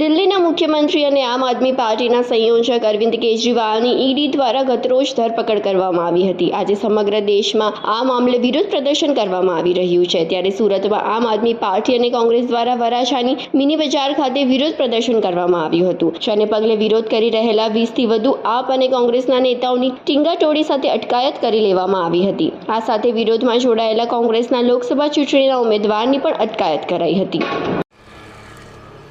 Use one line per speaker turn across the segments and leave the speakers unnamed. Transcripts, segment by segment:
દિલ્હીના મુખ્યમંત્રી અને આમ આદમી પાર્ટીના સંયોજક અરવિંદ કેજરીવાલની ઈડી દ્વારા ગતરોજ ધરપકડ કરવામાં આવી હતી. આજે સમગ્ર દેશમાં આ મામલે વિરોધ પ્રદર્શન કરવામાં આવી રહ્યું છે. ત્યારે સુરતમાં આમ આદમી પાર્ટી અને કોંગ્રેસ દ્વારા વરાછાની મિની બજાર ખાતે વિરોધ પ્રદર્શન કરવામાં આવ્યું હતું. જેને પગલે વિરોધ કરી રહેલા વીસથી વધુ આપ અને કોંગ્રેસના નેતાઓની ટીંગાટોળી સાથે અટકાયત કરી લેવામાં આવી હતી. આ સાથે વિરોધમાં જોડાયેલા કોંગ્રેસના લોકસભા ચૂંટણીના ઉમેદવારની પણ અટકાયત કરાઈ હતી.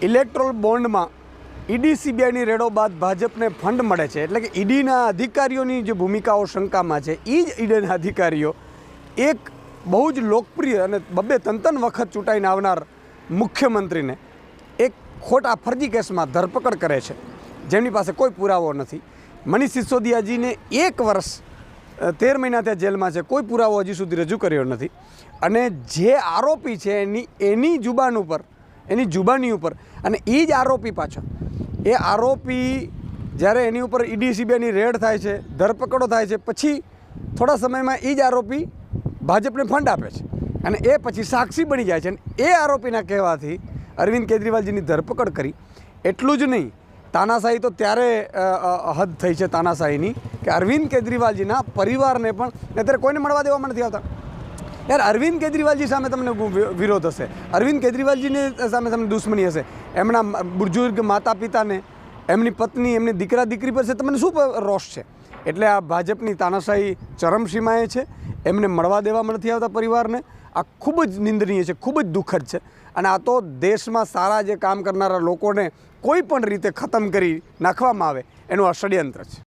ઇલેક્ટ્રોલ બોન્ડમાં ઈડી સીબીઆઈની રેડો બાદ ભાજપને ફંડ મળે છે. એટલે કે ઈડીના અધિકારીઓની જે ભૂમિકાઓ શંકામાં છે એ જ ઈડીના અધિકારીઓ એક બહુ જ લોકપ્રિય અને બબ્બે તંતન વખત ચૂંટાઈને આવનાર મુખ્યમંત્રીને એક ખોટા ફરજી કેસમાં ધરપકડ કરે છે. જેમની પાસે કોઈ પુરાવો નથી. મનીષ સિસોદિયાજીને એક વર્ષ તેર મહિના ત્યાં જેલમાં છે. કોઈ પુરાવો હજી સુધી રજૂ કર્યો નથી. અને જે આરોપી છે એની એની જુબાન ઉપર એની જુબાની ઉપર. અને એ જ આરોપી પાછા. એ આરોપી જ્યારે એની ઉપર ઈડી સીબીઆઈની રેડ થાય છે, ધરપકડો થાય છે, પછી થોડા સમયમાં એ જ આરોપી ભાજપને ફંડ આપે છે. અને એ પછી સાક્ષી બની જાય છે. અને એ આરોપીના કહેવાથી અરવિંદ કેજરીવાલજીની ધરપકડ કરી. એટલું જ નહીં, તાનાશાહી તો ત્યારે હદ થઈ છે તાનાશાહીની કે અરવિંદ કેજરીવાલજીના પરિવારને પણ અત્યારે કોઈને મળવા દેવામાં નથી આવતા. યાર, અરવિંદ કેજરીવાલજી સામે તમને વિરોધ હશે. અરવિંદ કેજરીવાલજીની સામે તમને દુશ્મની હશે. એમના બુજુર્ગ માતા પિતાને એમની પત્ની, એમની દીકરા, દીકરી પર છે. તમને શું રોષ છે? એટલે આ ભાજપની તાનાશાહી ચરમસીમાએ છે. એમને મળવા દેવામાં નથી આવતા પરિવારને. આ ખૂબ જ નિંદનીય છે, ખૂબ જ દુઃખદ છે. અને આ તો દેશમાં સારા જે કામ કરનારા લોકોને કોઈ પણ રીતે ખતમ કરી નાખવામાં આવે, એનું આ ષડયંત્ર છે.